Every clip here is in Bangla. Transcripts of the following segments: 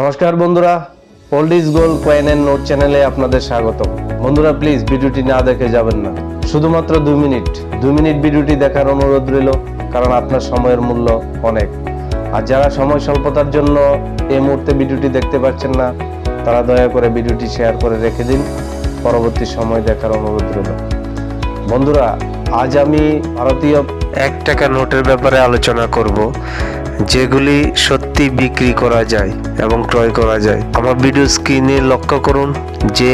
নমস্কার বন্ধুরা old is gold coin and note চ্যানেলে আপনাদের স্বাগত বন্ধুরা প্লিজ ভিডিওটি না দেখে যাবেন না। শুধুমাত্র দুই মিনিট। দুই মিনিট ভিডিওটি দেখার অনুরোধ রইল, কারণ আপনার সময়ের মূল্য অনেক। আর যারা সময় স্বল্পতার জন্য এই মুহূর্তে ভিডিওটি দেখতে পাচ্ছেন না, তারা দয়া করে ভিডিওটি শেয়ার করে রেখে দিন। পরবর্তী সময় দেখার অনুরোধ রইল। বন্ধুরা, আজ আমি ভারতীয় এক টাকা নোটের ব্যাপারে আলোচনা করব। যেগুলি সত্যি বিক্রি করা যায় এবং ক্রয় করা যায়। আমার ভিডিও স্ক্রিনে লক্ষ্য করুন যে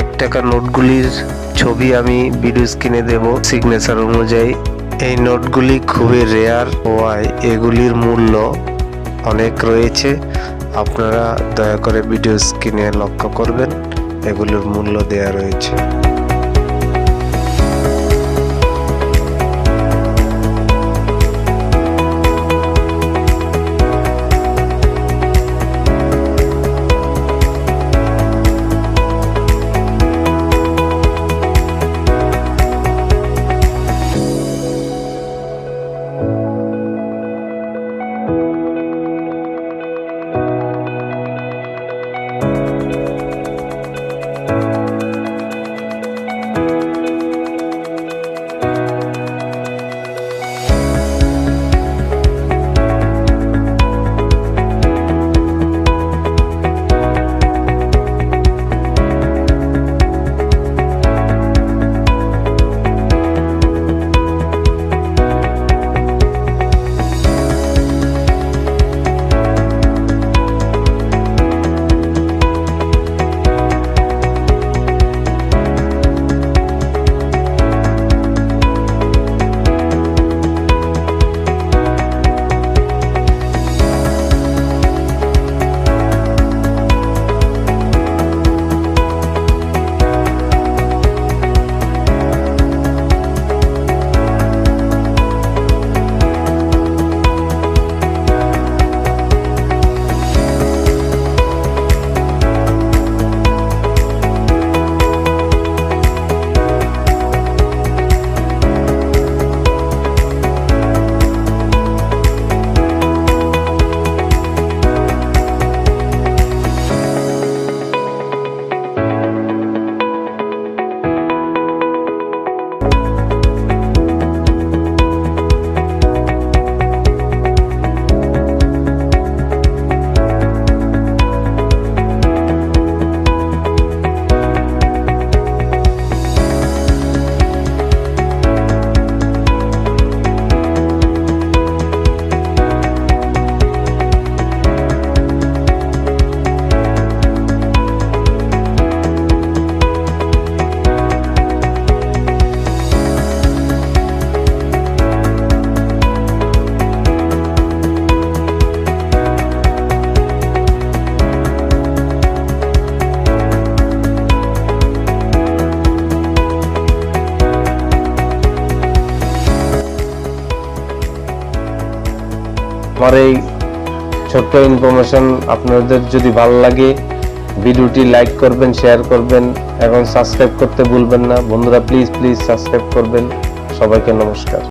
এক টাকা নোটগুলির ছবি আমি ভিডিও স্ক্রিনে দেব। সিগনেচার অনুযায়ী এই নোটগুলি খুবই রেয়ার হওয়ায় এগুলির মূল্য অনেক রয়েছে। আপনারা দয়া করে ভিডিও স্ক্রিনে লক্ষ্য করবেন, এগুলোর মূল্য দেয়া রয়েছে। আমার এই ছোট্ট ইনফরমেশন আপনাদের যদি ভালো লাগে, ভিডিওটি লাইক করবেন শেয়ার করবেন এবং সাবস্ক্রাইব করতে ভুলবেন না। বন্ধুরা প্লিজ প্লিজ সাবস্ক্রাইব করবেন। সবাইকে নমস্কার।